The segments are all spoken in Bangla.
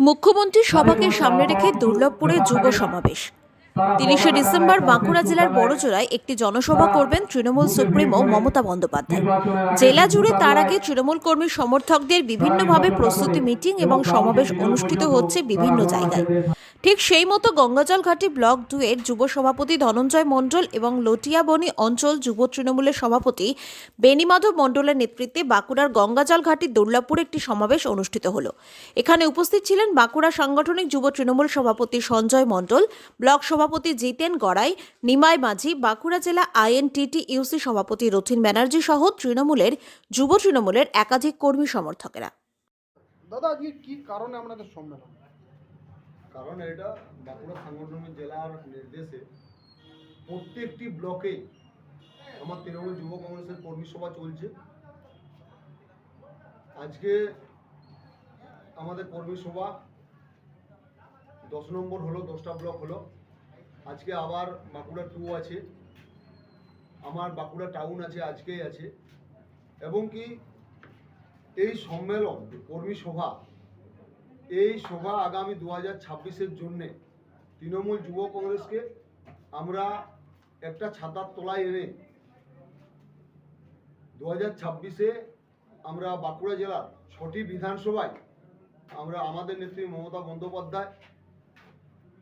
মুখ্যমন্ত্রীর সভাকে সামনে রেখে দুর্লভপুরে যুব সমাবেশ। তিরিশে ডিসেম্বর বাঁকুড়া জেলার বড়জোড়ায় একটি জনসভা করবেন তৃণমূল সুপ্রিমো মমতা বন্দ্যোপাধ্যায়। জেলা জুড়ে তার আগে তৃণমূল কর্মী সমর্থকদের বিভিন্নভাবে প্রস্তুতি মিটিং এবং সমাবেশ অনুষ্ঠিত হচ্ছে বিভিন্ন জায়গায়। ঠিক সেই মতো গঙ্গাজল ঘাটি ব্লক দুয়ের যুব সভাপতি ধনঞ্জয় মণ্ডল এবং লটিয়াবনি অঞ্চল যুব তৃণমূলের সভাপতি বেনিমাধব মণ্ডলের নেতৃত্বে বাঁকুড়ার গঙ্গাজল ঘাটি দুর্লাভপুরে একটি সমাবেশ অনুষ্ঠিত হলো। এখানে উপস্থিত ছিলেন বাঁকুড়া সাংগঠনিক যুব তৃণমূল সভাপতি সঞ্জয় মণ্ডল, ব্লক সভাপতি জিতেন গড়াই নিমাই মাঝি বাঁকুড়া জেলা আইএনটিটি ইউসি সভাপতি রথিন ব্যানার্জি সহ তৃণমূলের যুব তৃণমূলের একাধিক কর্মী সমর্থকেরা। দাদা আজকে কি কারণে আপনাদের সম্মেলন? কারণ এটা বাঁকুড়া সাংগঠনিক জেলার নির্দেশে প্রত্যেকটি ব্লকে আমার তৃণমূল যুব কংগ্রেসের কর্মী সভা চলছে। আজকে আমাদের কর্মী সভা দশ নম্বর হলো দশটা ব্লক হলো। আজকে আবার বাঁকুড়া টু আছে। আমার বাঁকুড়া টাউন আছে, আজকেই আছে। এবং কি এই সম্মেলন, কর্মী সভা, এই সভা আগামী দু হাজার ছাব্বিশের জন্যে তৃণমূল যুব কংগ্রেসকে আমরা একটা ছাতার তলায় এনে দু হাজার ছাব্বিশে আমরা বাঁকুড়া জেলার ছটি বিধানসভায় আমরা আমাদের নেত্রী মমতা বন্দ্যোপাধ্যায়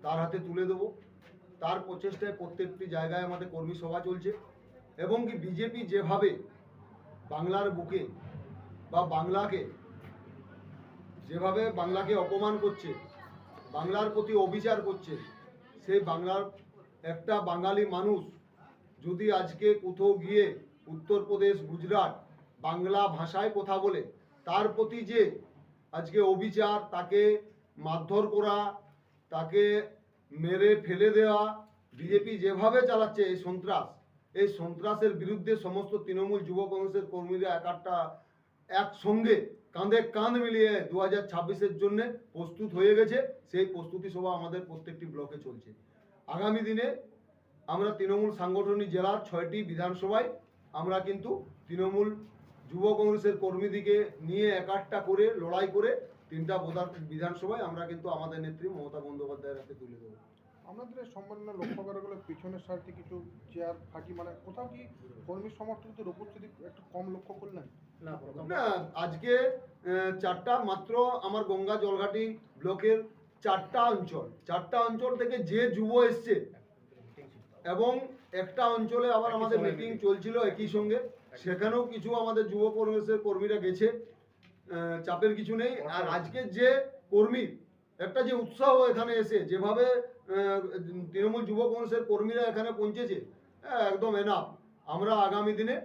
তার হাতে তুলে দেব। তার প্রচেষ্টায় প্রত্যেকটি জায়গায় আমাদের কর্মী সভা চলছে এবং কি বিজেপি যেভাবে বাংলার বুকে বা বাংলাকে, যেভাবে বাংলাকে অপমান করছে, বাংলার প্রতি অবিচার করছে, সেই বাংলার একটা বাঙালি মানুষ যদি আজকে কোথাও গিয়ে উত্তরপ্রদেশ গুজরাট বাংলা ভাষায় কথা বলে, তার প্রতি যে আজকে অবিচার, তাকে মারধর করা, তাকে মেরে ফেলে দেওয়া বিজেপি যেভাবে চালাচ্ছে এই সন্ত্রাস, এই সন্ত্রাসের বিরুদ্ধে সমস্ত তৃণমূল যুব কংগ্রেসের কর্মীরা এক একটা একসঙ্গে কাঁধে কাঁধ মিলিয়ে দু হাজার ছাব্বিশের জন্যে প্রস্তুত হয়ে গেছে। সেই প্রস্তুতি সভা আমাদের প্রত্যেকটি ব্লকে চলছে। আগামী দিনে আমরা তৃণমূল সাংগঠনিক জেলার ছয়টি বিধানসভায় আমরা কিন্তু তৃণমূল যুব কংগ্রেসের কর্মীদিকে নিয়ে একাট্টা করে লড়াই করে তিনটা বোধার বিধানসভায় আমরা কিন্তু আমাদের নেত্রী মমতা বন্দ্যোপাধ্যায়ের হাতে তুলে দেবো। আপনাদের এই সম্মেলনে লক্ষ্য করা গেলে পিছনের সাইডে কিছু চেয়ার ফাঁকি মানে কোথাও কি কর্মী সমর্থকদের উপস্থিতি একটু কম লক্ষ্য করলেন? না আজকে চারটা মাত্র আমার গঙ্গা জলঘাটি ব্লকের চারটা অঞ্চল চারটা অঞ্চল থেকে যে যুব এসছে এবং একটা অঞ্চলে আবার আমাদের মিটিং চলছিল একই সঙ্গে। সেখানেও কিছু আমাদের যুব কংগ্রেসের কর্মীরা গেছে চাপের কিছু নেই। আর আজকে যে কর্মী একটা যে উৎসাহ এখানে এসে যেভাবে তৃণমূল যুব কংগ্রেসের কর্মীরা এখানে পৌঁছেছে হ্যাঁ, একদম এনাফ আমরা আগামী দিনে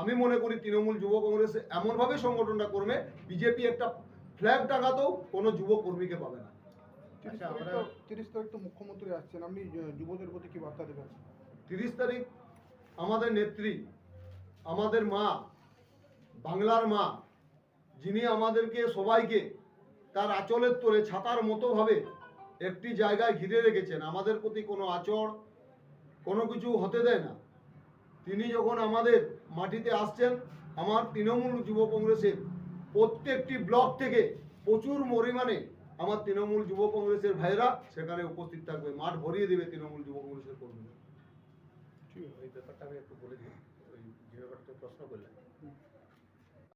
আমি মনে করি তৃণমূল যুব কংগ্রেস এমনভাবে সংগঠনটা করবে বিজেপি একটা ফ্ল্যাগ টাকাতেও কোনো যুব কর্মীকে পাবে না। তিরিশ আচ্ছা, তারিখ তো তিরিশ তারিখ তো মুখ্যমন্ত্রী আসছেন। আপনি যুবদের প্রতি কি বার্তা দেবেন? তিরিশ তারিখ আমাদের নেত্রী আমাদের মা, বাংলার মা, যিনি আমাদেরকে সবাইকে তার আঁচলের তোলে ছাতার মতোভাবে একটি জায়গায় ঘিরে রেখেছেন, আমাদের প্রতি কোনো আচর কোনো কিছু হতে দেয় না। তিনি যখন আমাদের মাটিতে আসছেন, আমার তৃণমূল যুব কংগ্রেসের প্রত্যেকটি ব্লক থেকে প্রচুর পরিমাণে আমার তৃণমূল যুব কংগ্রেসের ভাইরা সেখানে উপস্থিত থাকবে, মাঠ ভরিয়ে দেবে তৃণমূল যুব কংগ্রেসের কর্মীরা। ঠিক ব্যাপারটা আমি একটু বলে দিই। যে ব্যাপারটা প্রশ্ন করলেন।